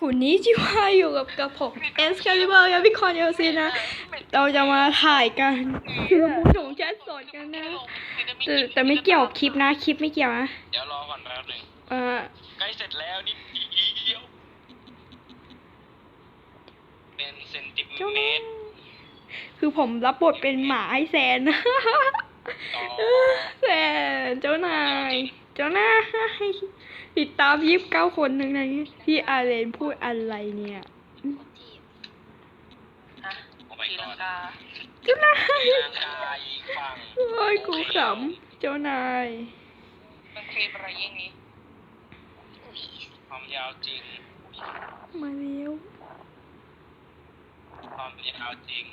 คุณนี้ที่ว่าอยู่กับกับผมเอสคาลิเบอร์ยาพิคอนเอลซีนะ เราจะมาถ่ายกันคือมูลของแชทสดกันนะ แต่แต่ไม่เกี่ยวกับคลิปนะ คลิปไม่เกี่ยวนะ เดี๋ยวรอก่อนแป๊บหนึงเออใกล้เสร็จแล้วนิดเดียว เป็นเซนติเจ้าเมนายตร คือผมรับบทเป็นหมาไอแซนนะต่อแซนเจ้านาย เจ้านาย ติดตามยิบเก้าคนหนึ่งในพี่อาเรนพูดอะไรเนี่ยฮะโอ้ my ตีลัง god กาเจ้านายตีลังกาอีกฝั่งโอ้ยกูขำเจ้านายมันคลิปอะไรอย่างนี้ความยาวจริงมาเร็วความยาวจริง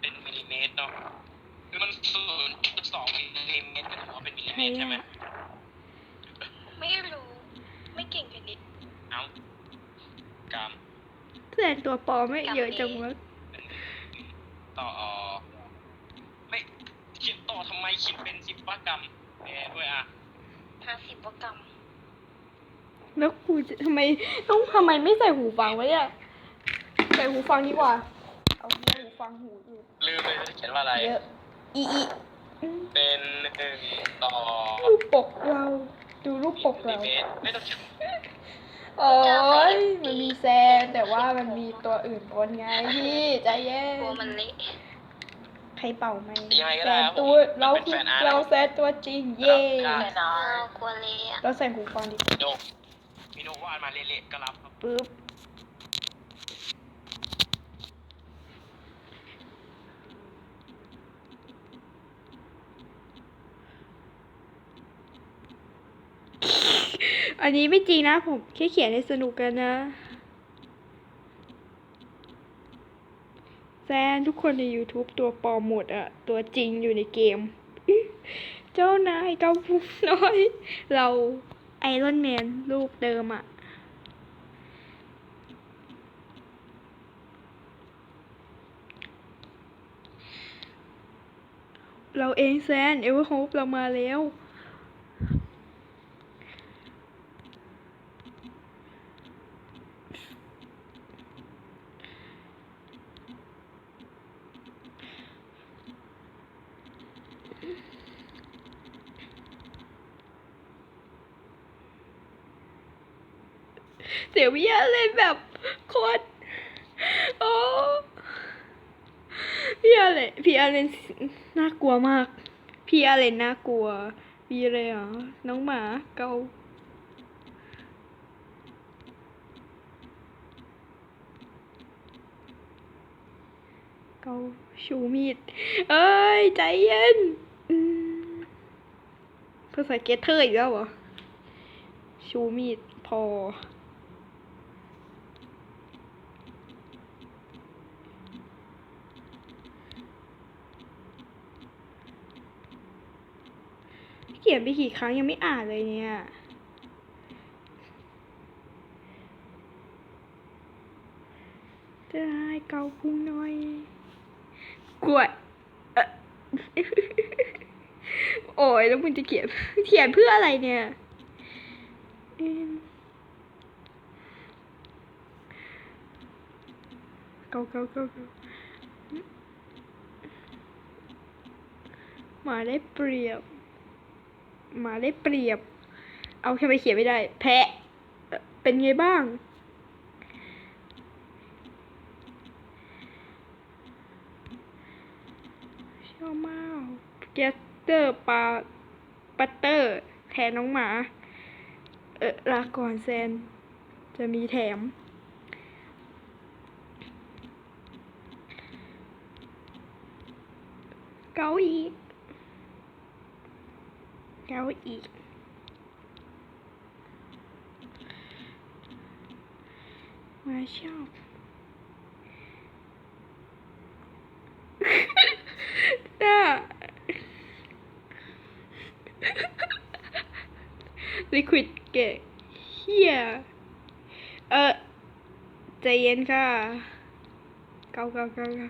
เป็นมิลลิเมตรเนาะคือมันศูนย์จุดสองมิลลิเมตรก็ถือว่าเป็นมิลลิใคเมรตรใช่ไหมอะไม่รู้ ไม่เก่งคณิต เอ้ากรรม แซนตัวปลอมไม่เยอะจังวะต่อไม่คิดต่อทำไมคิดเป็นสิบว่ากรรมแพ้ด้วยอะห้าสิบกรัมแล้วกูจะทำไมต้องทำไมไม่ใส่หูฟังวะเนี่ยใส่หูฟังดีกว่า เอาหูฟังหูอยู่ลืมเลยจะเขียนว่าอะไรเยอะอีอีอืมเป็นหนึ่งต่อรูปปกเรา ดูรูปปกมิลเราลิเมตรไม่ต้อง โอ้ยมันมีแซนแต่ว่ามันมีตัวอื่นปนไงพี่ใจเย็นกลัวมันเละใครเป่าไหมยังไงก็แซได้นครับตัวผมเรามันเป็นแฟนอาร์ตเราแซนตัวจริงเย่ครับแต่นะกลัวเละอะเราใส่หูฟังดีกว่าโดมีโนวาดมาเละๆก็รับครับปึ๊บ อันนี้ไม่จริงนะผมแค่เขียนให้สนุกกันนะแซนทุกคนใน YouTube ตัวปลอมหมดอะตัวจริงอยู่ในเกม เจ้านายเกาพุงน้อย เราไอรอนแมนรูปเดิมอะเราเองแซนเอเวอร์โฮปเรามาแล้ว เสียวิยาเลยแบบโคตรโอ้พี่อา เลนพี่อาเลนน่ากลัวมาก พี่อาเลนน่ากลัวพี่อะไรอะน้องหมาเกาเกาชูมีด เอ้ย ใจเย็นภาษาเกตเทอร์อีกแล้วเหรอ ชูมีดพอ ยนไปกี่ครั้งยังไม่อ่านเลยเนี่ย ได้เกาพุงหน่อย กวดเออโอ้ยแล้วมึงจะเขียนเขียนเพื่ออะไรเนี่ยเอิ่มเกาเกาเกาเกามาได้เปรียบ หมาได้เปรียบ เอาแค่ไปเขียนไม่ได้ แพะ เป็นไงบ้างชอบมากเกสเตอร์ปลาปัตเตอร์ แทนน้องหมา เออลาก่อนแซน จะมีแถมเกาอีกเกาอีก มาชอบน่าลิควิดเกะเฮียเออใจเย็นค่ะเกาเกาเกาเกา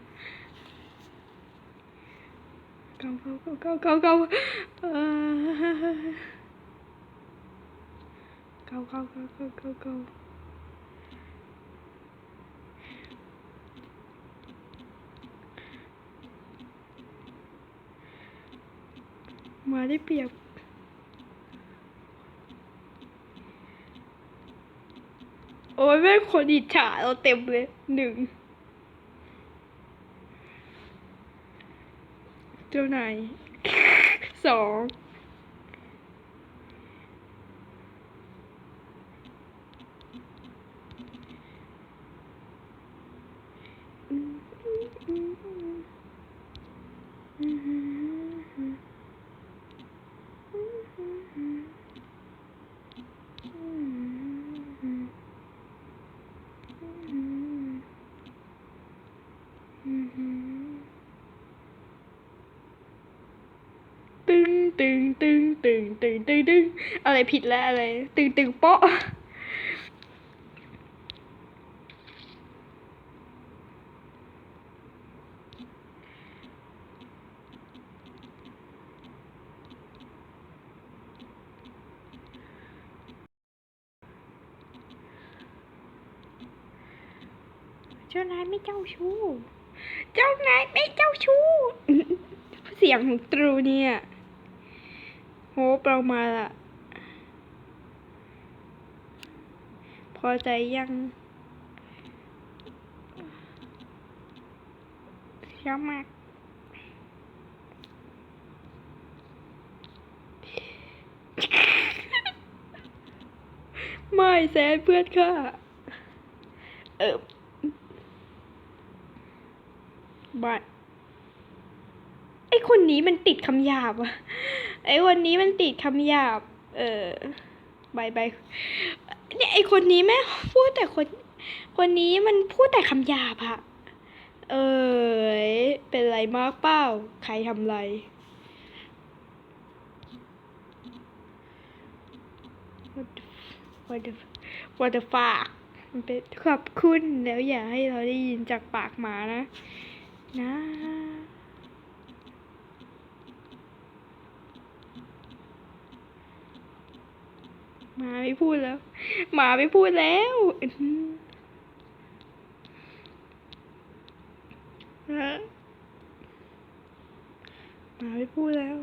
Go, go, go, go, go, go. Uh, go, go, go, go, go, go. มาได้เปียบโอ้ยแม่คนอิจฉาเราเต็มเลยหนึ่ง เจ้านายสอง ตึงตึงตึงตึงตึงตึงอะไรผิดแล้วอะไร ตึงตึงเปาะเจ้านายไม่เจ้าชู้ เจ้านายไม่เจ้าชู้ เสียงของตรูเนี่ย โฮปเรามาละพอใจยังชอบมาก ไม่แซนเพื่อนค่ะ เออบ้านไอคนนี้มันติดคำหยาบอะ ไอคนนี้มันติดคำหยาบ เออบายบายเนี่ยไอคนนี้แม่พูดแต่คน คนนี้มันพูดแต่คำหยาบอะเออเป็นไรมากเปล่า ใครทำไร what the what the fuck มันเป็นขอบคุณแล้วอย่าให้เราได้ยินจากปากหมานะ นะ หมาไม่พูดแล้ว หมาไม่พูดแล้วหมาไม่พูดแล้ว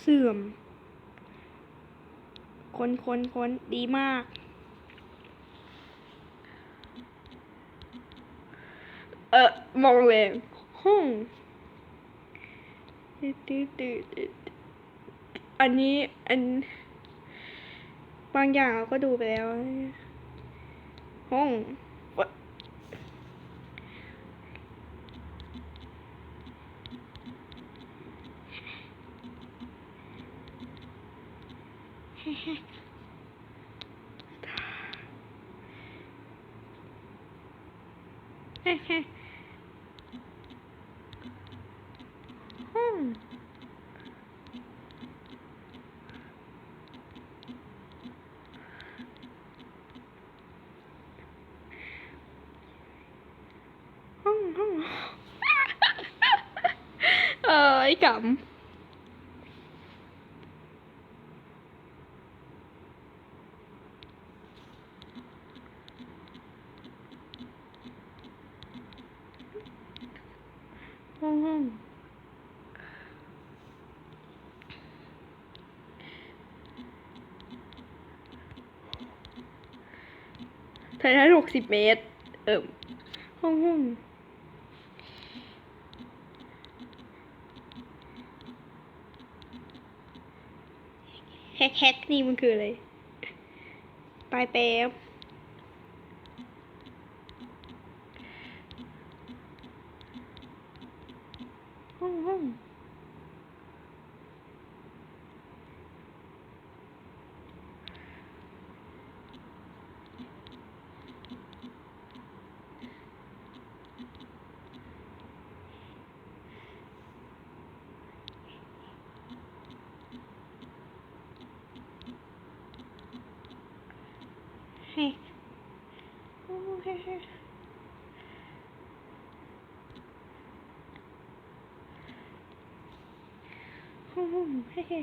เสื่อม คนคนคนดีมาก เออมองเลยห้อง อันนี้อันบางอย่างเราก็ดูไปแล้ว ห้องวะเฮ้ เฮ้ห้องห้ องห้องเออไอ้กำห้องห้องไทยทันหกสิบเมตร เอิมห้องห้องแฮกแฮกนี่มันคืออะไรปลายแป๊บห้องห้องเฮ้ โอ้เฮ้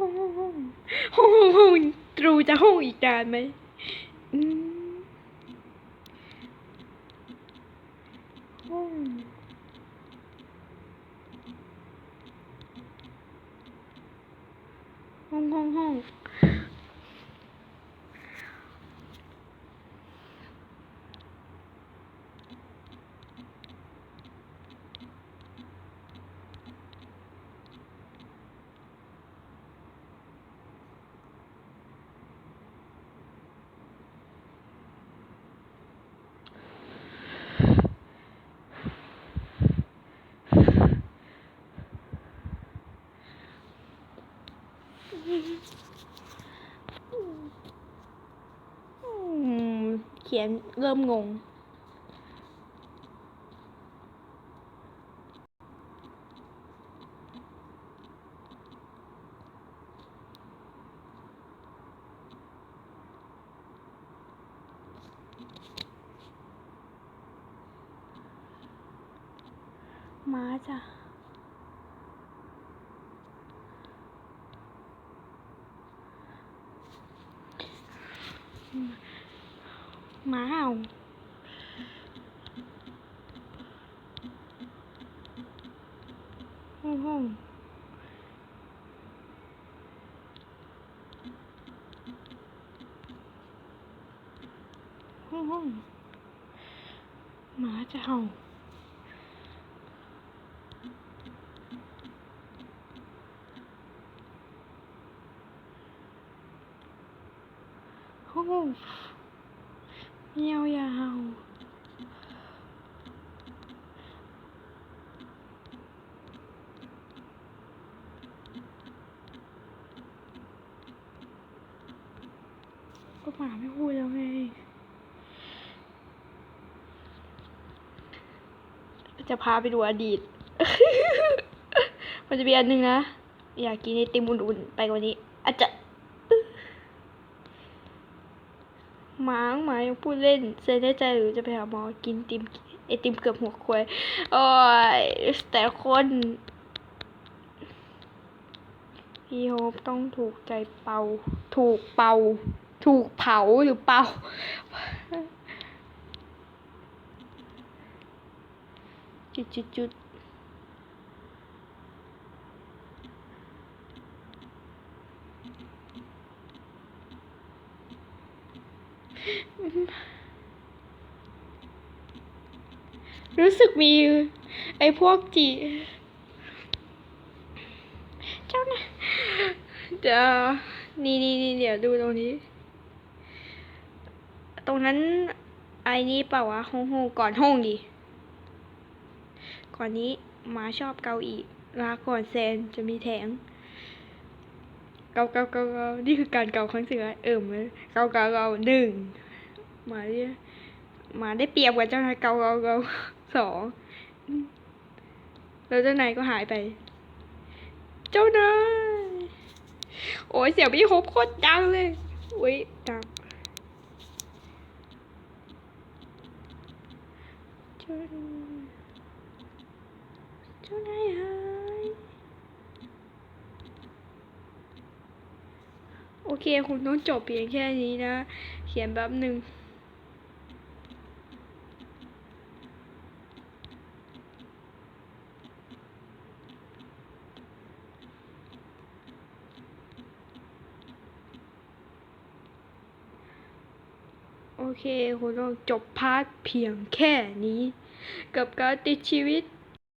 ห้องห้องเฮ้เฮ้องห้องห้องห้องห้องตรูจะห้องอีกนานไหมอืมห้องห้องห้องห้องอื มเขียนเหมาจ้ะม้าเห่าห้องห้องห้องห้องหมาจะเห่า ห้องห้อง เมียวยาเห่าก็หมาไม่พูดแล้วไง จะพาไปดูอดีต มันจะมีอันหนึ่งนะ อยากกินไอติมอุ่นๆไปกว่านี้อาจจะ หมาหมายังพูดเล่นเซนได้ใจหรือจะไปหาหมอกินติมไอติมเกือบหัวควายโอ้ยแต่คนพี่โฮปต้องถูกใจเป่า ถูกเป่า ถูกเผาหรือเป่า จุดจุดจุด รู้สึกมี ไอ้พวกจี เจ้านะเดี๋ยวนี่นี่นี่เดี๋ยวดูตรงนี้ ตรงนั้น ไอ้นี่เปล่าวะห้องห้องก่อนห้องดิ ก่อนนี้หมาชอบเกาอีลาก่อนแซนจะมีแถง เกาเกาเกาเกานี่คือการเกาครั้งสุดท้ายเอิ่มเลยเกาเกาเกาหนึ่งมาเนี่ยมาได้เปรียบกว่าเจ้านายเกาเกาเกาสองแล้วเจ้านายก็หายไป เจ้านายโอ้ยเสียงพี่ฮบโคตรดังเลยอุ้ยดังเจ้านายเจ้านายหายโอ เคคุณต้องจบเพียงแค่นี้นะ เขียนแป๊บหนึ่งโอเคคุณต้องจบพาร์ทเพียงแค่นี้ กับการติดชีวิต